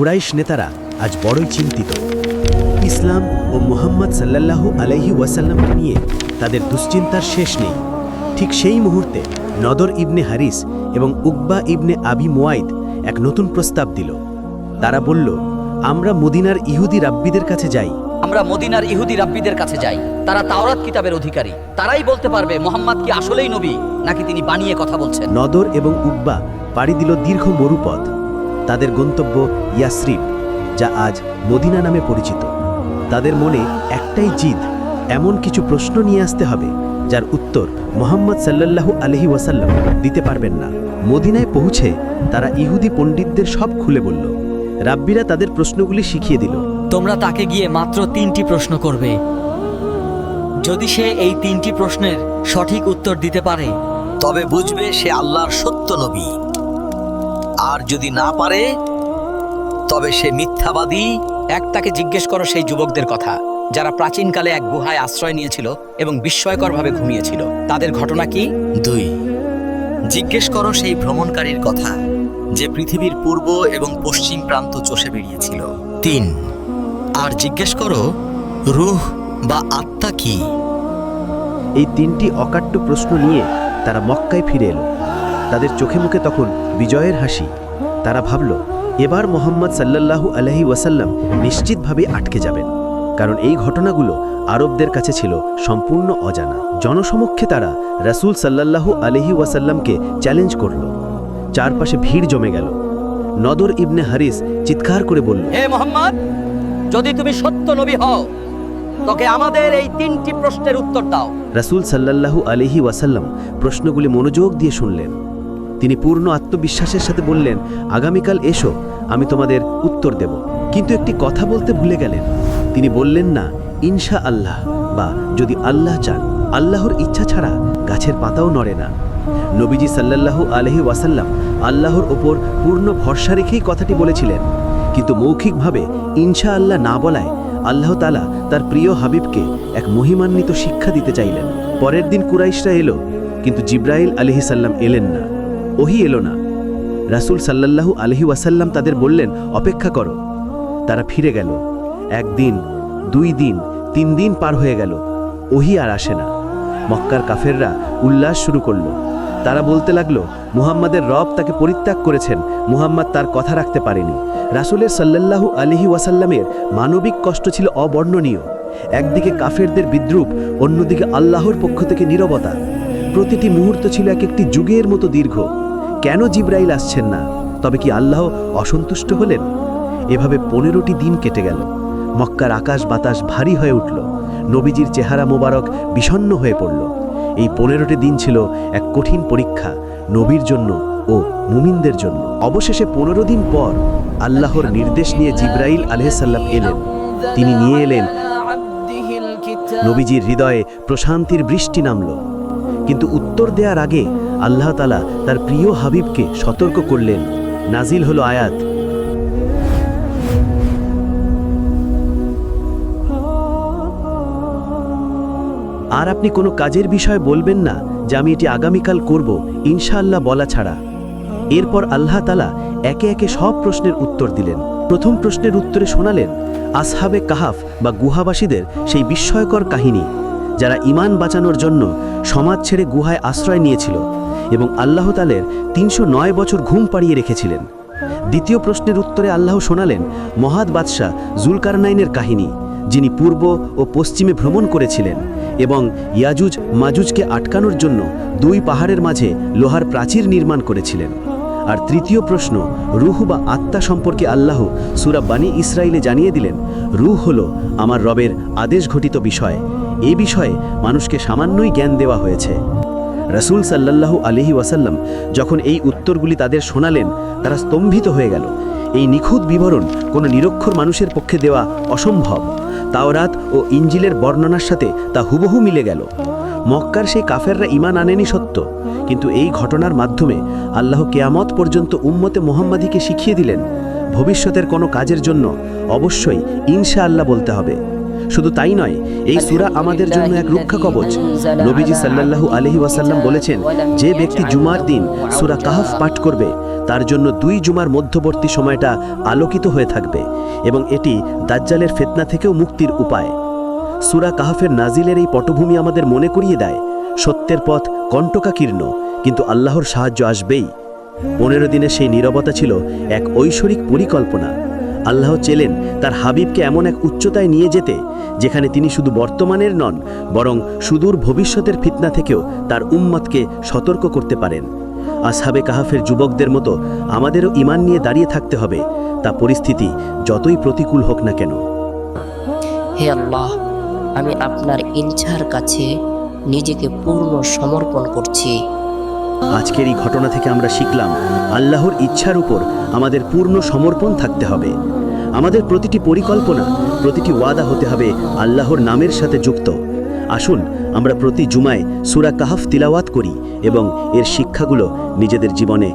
কুরাইশ নেতারা আজ বড়ই চিন্তিত। ইসলাম ও মুহাম্মদ সাল্লাল্লাহু আলাইহি ওয়াসাল্লামকে নিয়ে তাদের দুশ্চিন্তার শেষ নেই। ঠিক সেই মুহূর্তে নদর ইবনে হারিস এবং উকবা ইবনে আবি মোয়াইদ এক নতুন প্রস্তাব দিল। তারা বলল আমরা মদিনার ইহুদি রাব্বিদের কাছে যাই। আমরা মদিনার ইহুদি রাব্বিদের কাছে যাই। তারা তাওরাত কিতাবের অধিকারী। তারাই বলতে পারবে মোহাম্মদ কি আসলেই নবী নাকি তিনি বানিয়ে কথা বলছেন। নদর এবং উব্বা পাড়ি দিল দীর্ঘ মরুপথ। তাদের গন্তব্য ইয়াসরিব, যা আজ মদিনা নামে পরিচিত। তাদের মনে একটাই জিদ, এমন কিছু প্রশ্ন নিয়ে আসতে হবে, যার উত্তর মোহাম্মদ সাল্লাল্লাহু আলহি ওয়াসাল্লাম দিতে পারবেন না। মদিনায় পৌঁছে তারা ইহুদি পণ্ডিতদের সব খুলে বলল। রাব্বিরা তাদের প্রশ্নগুলি শিখিয়ে দিল। তোমরা তাকে গিয়ে মাত্র তিনটি প্রশ্ন করবে। যদি সে এই তিনটি প্রশ্নের সঠিক উত্তর দিতে পারে, তবে বুঝবে সে আল্লাহর সত্য নবী। আর যদি না পারে, তবে সে মিথ্যাবাদী। এক তাকে জিজ্ঞেস করো সেই যুবকদের কথা, যারা প্রাচীনকালে এক গুহায় আশ্রয় নিয়েছিল এবং বিস্ময়করভাবে ঘুমিয়েছিল। তাদের ঘটনা কি? দুই। জিজ্ঞেস করো সেই ভ্রমণকারীর কথা, যে পৃথিবীর পূর্ব এবং পশ্চিম প্রান্ত চষে বেরিয়েছিল। তিন। আর জিজ্ঞেস করো, রুহ বা আত্মা কি? এই তিনটি অকাট্য প্রশ্ন নিয়ে তারা মক্কায় ফিরে এলো। তাদের চোখে মুখে তখন বিজয়ের হাসি। তারা ভাবল এবার মোহাম্মদ সাল্লাল্লাহু আলহি ওয়াসাল্লাম নিশ্চিতভাবে আটকে যাবেন। কারণ এই ঘটনাগুলো আরবদের কাছে ছিল সম্পূর্ণ অজানা। জনসমক্ষে তারা রাসূল সাল্লাল্লাহু আলহি ওয়াসাল্লামকে চ্যালেঞ্জ করল। চারপাশে ভিড় জমে গেল। নদর ইবনে হারিস চিৎকার করে বলল হে মোহাম্মদ যদি তুমি সত্য নবী হও তোকে আমাদের এই তিনটি প্রশ্নের উত্তর দাও। রাসূল সাল্লাল্লাহু আলহি ওয়াসাল্লাম প্রশ্নগুলি মনোযোগ দিয়ে শুনলেন। তিনি পূর্ণ আত্মবিশ্বাসের সাথে বললেন, আগামীকাল এসো, আমি তোমাদের উত্তর দেব। কিন্তু একটি কথা বলতে ভুলে গেলেন। তিনি বললেন, না ইনশা আল্লাহ বা যদি আল্লাহ চান, আল্লাহর ইচ্ছা ছাড়া গাছের পাতাও নড়ে না। নবীজি সাল্লাল্লাহু আলহি ওয়াসাল্লাম আল্লাহর ওপর পূর্ণ ভরসা রেখেই কথাটি বলেছিলেন। কিন্তু মৌখিকভাবে ইনশা আল্লাহ না বলায় আল্লাহ তালা তার প্রিয় হাবিবকে এক মহিমান্বিত শিক্ষা দিতে চাইলেন। পরের দিন কুরাইশরা এলো, কিন্তু জিব্রাইল আলহি সাল্লাম এলেন না। ওহি এলো না। রাসূল সাল্লাল্লাহু আলহি ওয়াসাল্লাম তাদের বললেন, অপেক্ষা করো। তারা ফিরে গেল। একদিন, দুই দিন, তিন দিন পার হয়ে গেল। ওহি আর আসে না। মক্কার কাফেররা উল্লাস শুরু করল। তারা বলতে লাগল, মুহাম্মাদের রব তাকে পরিত্যাগ করেছেন। মুহাম্মদ তার কথা রাখতে পারেনি। রাসূলের সাল্লাল্লাহু আলিহি ওয়াসাল্লামের মানবিক কষ্ট ছিল অবর্ণনীয়। একদিকে কাফেরদের বিদ্রুপ, অন্যদিকে আল্লাহর পক্ষ থেকে নীরবতা। প্রতিটি মুহূর্ত ছিল এক একটি যুগের মতো দীর্ঘ। কেন জিব্রাইল আসছেন না? তবে কি আল্লাহ অসন্তুষ্ট হলেন? এভাবে পনেরোটি দিন কেটে গেল। মক্কার আকাশ বাতাস ভারী হয়ে উঠল। নবীজির চেহারা মোবারক বিষণ্ণ হয়ে পড়ল। এই পনেরোটি দিন ছিল এক কঠিন পরীক্ষা নবীর জন্য ও মুমিনদের জন্য। অবশেষে পনেরো দিন পর আল্লাহর নির্দেশ নিয়ে জিব্রাইল আলহাম এলেন। তিনি নিয়ে এলেন। নবীজির হৃদয়ে প্রশান্তির বৃষ্টি নামল। কিন্তু উত্তর দেওয়ার আগে আল্লাহ তালা তার প্রিয় হাবিবকে সতর্ক করলেন। নাজিল হলো আয়াত। আর আপনি কোনো কাজের বিষয়ে বলবেন না যে আমি এটি আগামীকাল করব, ইনশাআল্লাহ বলা ছাড়া। এরপর আল্লাহ তালা একে একে সব প্রশ্নের উত্তর দিলেন। প্রথম প্রশ্নের উত্তরে শোনালেন, আসহাবে কাহাফ বা গুহাবাসীদের সেই বিস্ময়কর কাহিনী, যারা ইমান বাঁচানোর জন্য সমাজ ছেড়ে গুহায় আশ্রয় নিয়েছিল। এবং আল্লাহ তালের তিনশো নয় বছর ঘুম পাড়িয়ে রেখেছিলেন। দ্বিতীয় প্রশ্নের উত্তরে আল্লাহ শোনালেন, মহাদ বাদশাহ জুলকারনাইনের কাহিনী, যিনি পূর্ব ও পশ্চিমে ভ্রমণ করেছিলেন এবং ইয়াজুজ মাজুজকে আটকানোর জন্য দুই পাহাড়ের মাঝে লোহার প্রাচীর নির্মাণ করেছিলেন। আর তৃতীয় প্রশ্ন, রুহ বা আত্মা সম্পর্কে আল্লাহ সুরা ইসরায়েলে জানিয়ে দিলেন, রুহ হল আমার রবের আদেশ ঘটিত বিষয়। এ বিষয়ে মানুষকে সামান্যই জ্ঞান দেওয়া হয়েছে। রসুল সাল্লাল্লাহু আলহি ওয়াসাল্লাম যখন এই উত্তরগুলি তাদের শোনালেন, তারা স্তম্ভিত হয়ে গেল। এই নিখুঁত বিবরণ কোনো নিরক্ষর মানুষের পক্ষে দেওয়া অসম্ভব। তাওরাত ও ইঞ্জিলের বর্ণনার সাথে তা হুবহু মিলে গেল। মক্কার সেই কাফেররা ইমান আনেনি সত্য, কিন্তু এই ঘটনার মাধ্যমে আল্লাহ কেয়ামত পর্যন্ত উম্মতে মোহাম্মদীকে শিখিয়ে দিলেন, ভবিষ্যতের কোনো কাজের জন্য অবশ্যই ইনশা আল্লাহ বলতে হবে। শুধু তাই নয়, এই সুরা আমাদের জন্য এক রক্ষা কবচ। নবীজি সাল্লাল্লাহু আলাইহি ওয়াসাল্লাম বলেছেন যে ব্যক্তি জুমার দিন সুরা কাহফ পাঠ করবে, তার জন্য দুই জুমার মধ্যবর্তী সময়টা আলোকিত হয়ে থাকবে এবং এটি দাজ্জালের ফেতনা থেকেও মুক্তির উপায়। সুরা কাহফের নাজিলের এই পটভূমি আমাদের মনে করিয়ে দেয়, সত্যের পথ কণ্টকাকীর্ণ, কিন্তু আল্লাহর সাহায্য আসবেই। পনেরো দিনের সেই নীরবতা ছিল এক ঐশ্বরিক পরিকল্পনা। আল্লাহ চেলেন তার হাবিবকে এমন এক উচ্চতায় নিয়ে যেতে, যেখানে তিনি শুধু বর্তমানের নন, বরং সুদূর ভবিষ্যতের ফিতনা থেকেও তার উম্মতকে সতর্ক করতে পারেন। আসহাবে কাহাফের যুবকদের মতো আমাদেরও ইমান নিয়ে দাঁড়িয়ে থাকতে হবে, তা পরিস্থিতি যতই প্রতিকূল হোক না কেন। হে আল্লাহ, আমি আপনার ইচ্ছার কাছে নিজেকে পূর্ণ সমর্পণ করছি। আজকের এই ঘটনা থেকে আমরা শিখলাম, আল্লাহর ইচ্ছার উপর আমাদের পূর্ণ সমর্পণ থাকতে হবে। আমাদের প্রতিটি পরিকল্পনা, প্রতিটি ওয়াদা হতে হবে আল্লাহর নামের সাথে যুক্ত। আসুন, আমরা প্রতি জুমায় সুরা কাহাফ তিলাওয়াত করি এবং এর শিক্ষাগুলো নিজেদের জীবনে